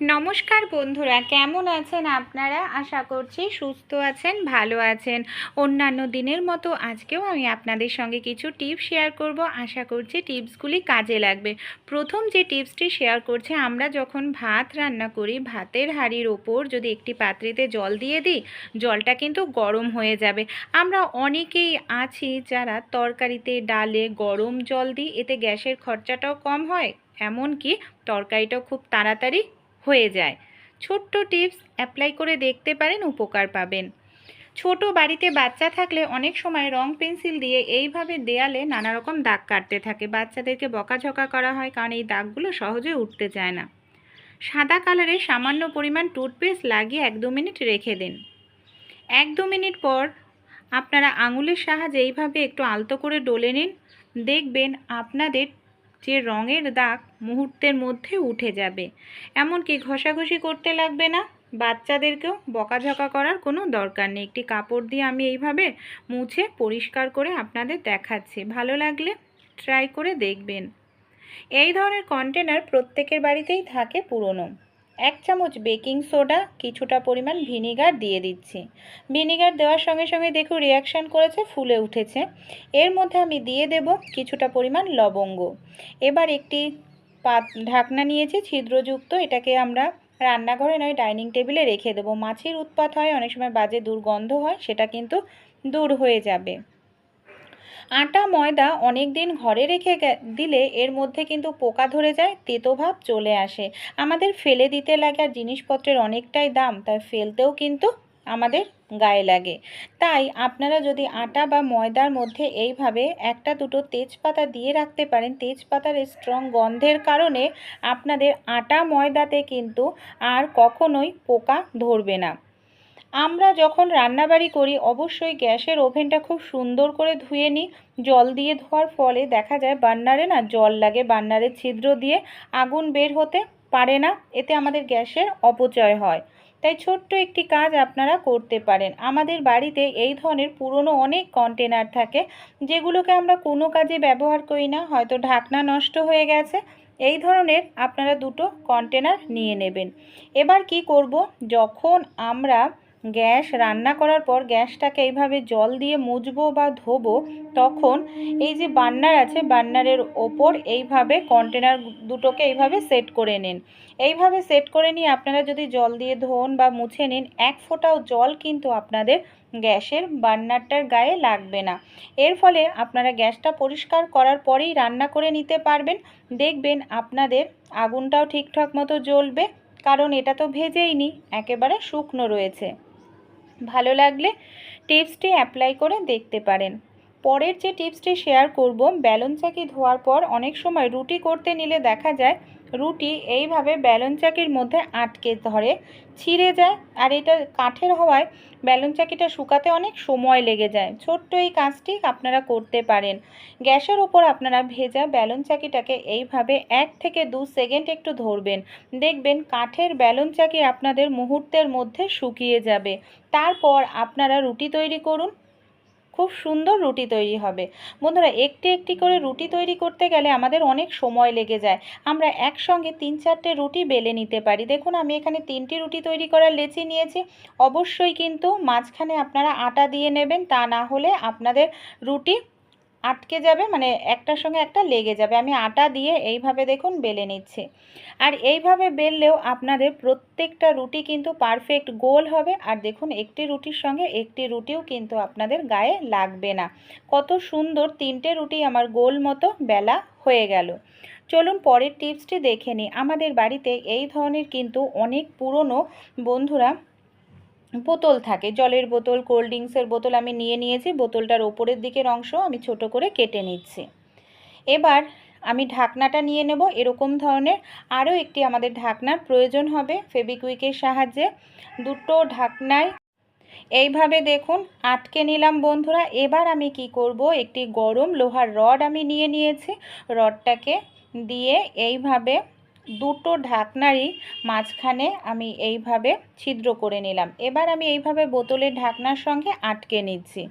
নমস্কার বন্ধুরা, কেমন আছেন আপনারা? আশা করছি সুস্থ আছেন, ভালো আছেন। অন্যান্য দিনের মতো আজকেও আমি আপনাদের সঙ্গে কিছু টিপস শেয়ার করব। আশা করছি টিপসগুলি কাজে লাগবে। প্রথম যে টিপসটি শেয়ার করছে, আমরা যখন ভাত রান্না করি, ভাতের হাঁড়ির ওপর যদি একটি পাত্রিতে জল দিয়ে দিই, জলটা কিন্তু গরম হয়ে যাবে। আমরা অনেকেই আছি যারা তরকারিতে ডালে গরম জল দিই, এতে গ্যাসের খরচাটাও কম হয়, এমনকি তরকারিটাও খুব তাড়াতাড়ি হয়ে যায়। ছোট্ট টিপস অ্যাপ্লাই করে দেখতে পারেন, উপকার পাবেন। ছোট বাড়িতে বাচ্চা থাকলে অনেক সময় রং পেন্সিল দিয়ে এইভাবে দেয়ালে নানা রকম দাগ কাটতে থাকে। বাচ্চাদেরকে বকাঝকা করা হয় কারণ এই দাগগুলো সহজে উঠতে চায় না। সাদা কালারের সামান্য পরিমাণ টুথপেস্ট লাগিয়ে এক দু মিনিট রেখে দিন। এক দু মিনিট পর আপনারা আঙুলের সাহায্যে এইভাবে একটু আলতো করে ডলে নিন। দেখবেন আপনাদের যে রঙের দাগ মুহূর্তের মধ্যে উঠে যাবে। এমনকি ঘষাঘষি করতে লাগবে না। বাচ্চাদেরকেও বকাঝকা করার কোনো দরকার নেই। একটি কাপড় দিয়ে আমি এইভাবে মুছে পরিষ্কার করে আপনাদের দেখাচ্ছি। ভালো লাগলে ট্রাই করে দেখবেন। এই ধরনের কন্টেনার প্রত্যেকের বাড়িতেই থাকে পুরনো। এক চামচ বেকিং সোডা, কিছুটা পরিমাণ ভিনিগার দিয়ে দিচ্ছি। ভিনিগার দেওয়ার সঙ্গে সঙ্গে দেখুন রিয়াকশান করেছে, ফুলে উঠেছে। এর মধ্যে আমি দিয়ে দেব কিছুটা পরিমাণ লবঙ্গ। এবার একটি পাত, ঢাকনা নিয়েছি, ছিদ্রযুক্ত, এটাকে আমরা রান্নাঘরে নয়, ডাইনিং টেবিলে রেখে দেবো। মাছির উৎপাত হয়, অনেক সময় বাজে দুর্গন্ধ হয়, সেটা কিন্তু দূর হয়ে যাবে। আটা, ময়দা অনেক দিন ঘরে রেখে দিলে এর মধ্যে কিন্তু পোকা ধরে যায় তেতোভাব চলে আসে। আমাদের ফেলে দিতে লাগে আর জিনিসপত্রের অনেকটাই দাম, তাই ফেলতেও কিন্তু আমাদের গায়ে লাগে। তাই আপনারা যদি আটা বা ময়দার মধ্যে এইভাবে একটা দুটো তেজপাতা দিয়ে রাখতে পারেন, তেজপাতার স্ট্রং গন্ধের কারণে আপনাদের আটা, ময়দাতে কিন্তু আর কখনোই পোকা ধরবে না। আমরা যখন রান্নাবাড়ি করি, অবশ্যই গ্যাসের ওভেনটা খুব সুন্দর করে ধুয়ে নিই। জল দিয়ে ধোয়ার ফলে দেখা যায় বান্নারে না জল লাগে বান্নারের ছিদ্র দিয়ে আগুন বের হতে পারে না। এতে আমাদের গ্যাসের অপচয় হয়। তাই ছোট্ট একটি কাজ আপনারা করতে পারেন। আমাদের বাড়িতে এই ধরনের পুরনো অনেক কন্টেনার থাকে, যেগুলোকে আমরা কোনো কাজে ব্যবহার করি না। হয়তো ঢাকনা নষ্ট হয়ে গেছে। এই ধরনের আপনারা দুটো কন্টেনার নিয়ে নেবেন। এবার কি করব? যখন আমরা গ্যাস রান্না করার পর গ্যাসটাকে এইভাবে জল দিয়ে মুছবো বা ধোবো, তখন এই যে বান্নার আছে, বান্নারের ওপর এইভাবে কন্টেনার দুটোকে এইভাবে সেট করে নিন। এইভাবে সেট করে নিয়ে আপনারা যদি জল দিয়ে ধোন বা মুছে নিন, এক ফোঁটাও জল কিন্তু আপনাদের গ্যাসের বার্নারটার গায়ে লাগবে না। এর ফলে আপনারা গ্যাসটা পরিষ্কার করার পরেই রান্না করে নিতে পারবেন। দেখবেন আপনাদের আগুনটাও ঠিকঠাক মতো জ্বলবে, কারণ এটা তো ভেজেই নি, একেবারে শুকনো রয়েছে। ভালো লাগলে টিপসটি অ্যাপ্লাই করে দেখতে পারেন। পরের যে টিপসটি শেয়ার করব ব্যালন চাকি ধোয়ার পর অনেক সময় রুটি করতে নিলে দেখা যায় রুটি এইভাবে ব্যালন চাকির মধ্যে আটকে ধরে, ছিঁড়ে যায়। আর এটা কাঠের হওয়ায় ব্যালন চাকিটা শুকাতে অনেক সময় লেগে যায়। ছোট্ট এই কাজটি আপনারা করতে পারেন। গ্যাসের ওপর আপনারা ভেজা ব্যালন চাকিটাকে এইভাবে এক থেকে দু সেকেন্ড একটু ধরবেন। দেখবেন কাঠের ব্যালন চাকি আপনাদের মুহূর্তের মধ্যে শুকিয়ে যাবে। তারপর আপনারা রুটি তৈরি করুন। খুব সুন্দর রুটি তৈরি হবে। বন্ধুরা, একটি একটি করে রুটি তৈরি করতে গেলে আমাদের অনেক সময় লেগে যায়। আমরা একসঙ্গে তিন চারটে রুটি বেলে নিতে পারি। দেখুন, আমি এখানে তিনটি রুটি তৈরি করার লেচি নিয়েছি। অবশ্যই কিন্তু মাঝখানে আপনারা আটা দিয়ে নেবেন। তা না হলে আপনাদের রুটি আটকে যাবে মানে একটার সঙ্গে একটা লেগে যাবে। আমি আটা দিয়ে এইভাবে দেখুন বেলে নিচ্ছি। আর এইভাবে বেললেও আপনাদের প্রত্যেকটা রুটি কিন্তু পারফেক্ট গোল হবে। আর দেখুন, একটি রুটির সঙ্গে একটি রুটিও কিন্তু আপনাদের গায়ে লাগবে না। কত সুন্দর তিনটে রুটি আমার গোল মতো বেলা হয়ে গেল। চলুন পরের টিপসটি দেখে নিই। আমাদের বাড়িতে এই ধরনের কিন্তু অনেক পুরনো বন্ধুরা বোতল থাকে। জলের বোতল কোল্ড ড্রিঙ্কসের বোতল আমি নিয়ে নিয়েছি। বোতলটার ওপরের দিকের অংশ আমি ছোট করে কেটে নিচ্ছি। এবার আমি ঢাকনাটা নিয়ে নেব। এরকম ধরনের আরও একটি আমাদের ঢাকনার প্রয়োজন হবে ফেবিকুইকের সাহায্যে। দুটো ঢাকনায় এইভাবে দেখুন, আটকে নিলাম বন্ধুরা। এবার আমি কি করব? একটি গরম লোহার রড আমি নিয়ে নিয়েছি। রডটাকে দিয়ে এইভাবে দুটো ঢাকনারই মাঝখানে আমি এইভাবে ছিদ্র করে নিলাম। এবার আমি এইভাবে বোতলের ঢাকনার সঙ্গে আটকে নিচ্ছি।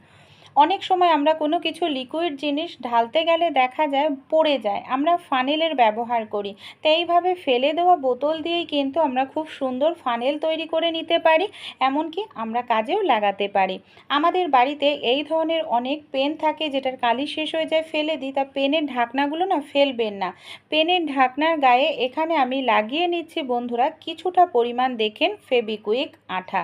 অনেক সময় আমরা কোনো কিছু লিকুইড জিনিস ঢালতে গেলে দেখা যায় পড়ে যায়, আমরা ফানেলের ব্যবহার করি। তো এইভাবে ফেলে দেওয়া বোতল দিয়েই কিন্তু আমরা খুব সুন্দর ফানেল তৈরি করে নিতে পারি, এমনকি আমরা কাজেও লাগাতে পারি। আমাদের বাড়িতে এই ধরনের অনেক পেন থাকে যেটার কালি শেষ হয়ে যায়, ফেলে দিই। তা পেনের ঢাকনাগুলো না ফেলবেন না। পেনের ঢাকনার গায়ে এখানে আমি লাগিয়ে নিচ্ছি বন্ধুরা কিছুটা পরিমাণ, দেখেন ফেবিকুইক আঠা।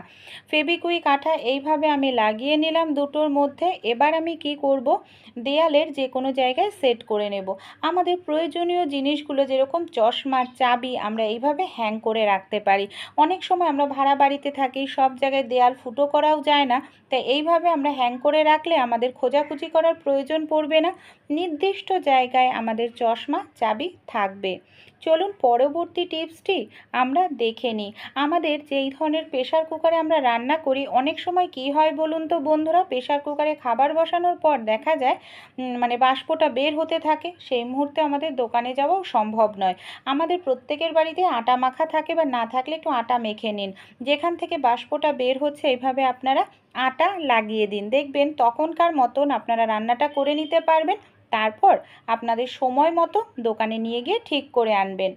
ফেবিকুইক আঠা এইভাবে আমি লাগিয়ে নিলাম দুটোর মধ্যে। এবার আমি কি করব? দেয়ালের যে কোনো জায়গায় সেট করে নেব। আমাদের প্রয়োজনীয় জিনিসগুলো যেরকম চশমা চাবি আমরা এইভাবে হ্যাং করে রাখতে পারি। অনেক সময় আমরা ভাড়া বাড়িতে থাকি, সব জায়গায় দেয়াল ফুটো করাও যায় না। তাই এইভাবে আমরা হ্যাং করে রাখলে আমাদের খোঁজাখুঁজি করার প্রয়োজন পড়বে না। নির্দিষ্ট জায়গায় আমাদের চশমা, চাবি থাকবে। চলুন পরবর্তী টিপসটি আমরা দেখে নিই। আমাদের যেই ধরনের প্রেশার কুকারে আমরা রান্না করি, অনেক সময় কি হয় বলুন তো বন্ধুরা প্রেশার কুকারে খাবার বসানোর পর দেখা যায় মানে বাষ্পটা বের হতে থাকে, সেই মুহূর্তে আমাদের দোকানে যাওয়াও সম্ভব নয়। আমাদের প্রত্যেকের বাড়িতে আটা মাখা থাকে বা না থাকলে একটু আটা মেখে নিন। যেখান থেকে বাষ্পটা বের হচ্ছে এইভাবে আপনারা আটা লাগিয়ে দিন। দেখবেন তখনকার মতন আপনারা রান্নাটা করে নিতে পারবেন। তারপর আপনাদের সময় মতো দোকানে নিয়ে গিয়ে ঠিক করে আনবেন।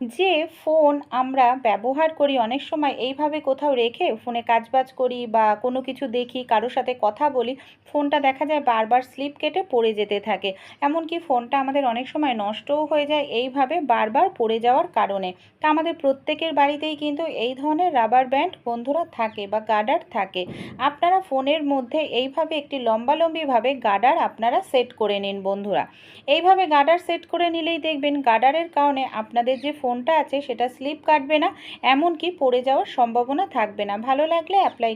যে ফোন আমরা ব্যবহার করি অনেক সময় এইভাবে কোথাও রেখে ফোনে কাজবাজ করি বা কোনো কিছু দেখি, কারোর সাথে কথা বলি ফোনটা দেখা যায় বারবার স্লিপ কেটে পড়ে যেতে থাকে। এমনকি ফোনটা আমাদের অনেক সময় নষ্টও হয়ে যায় এইভাবে বারবার পড়ে যাওয়ার কারণে। তা আমাদের প্রত্যেকের বাড়িতেই কিন্তু এই ধরনের রাবার ব্যান্ড বন্ধুরা থাকে বা গার্ডার থাকে। আপনারা ফোনের মধ্যে এইভাবে একটি লম্বালম্বিভাবে গার্ডার আপনারা সেট করে নিন বন্ধুরা। এইভাবে গার্ডার সেট করে নিলেই দেখবেন গার্ডারের কারণে আপনাদের যে ফোনটা আছে সেটা স্লিপ কাটবে না, এমনকি পড়ে যাওয়ার সম্ভাবনা থাকবে না। ভালো লাগলে অ্যাপ্লাই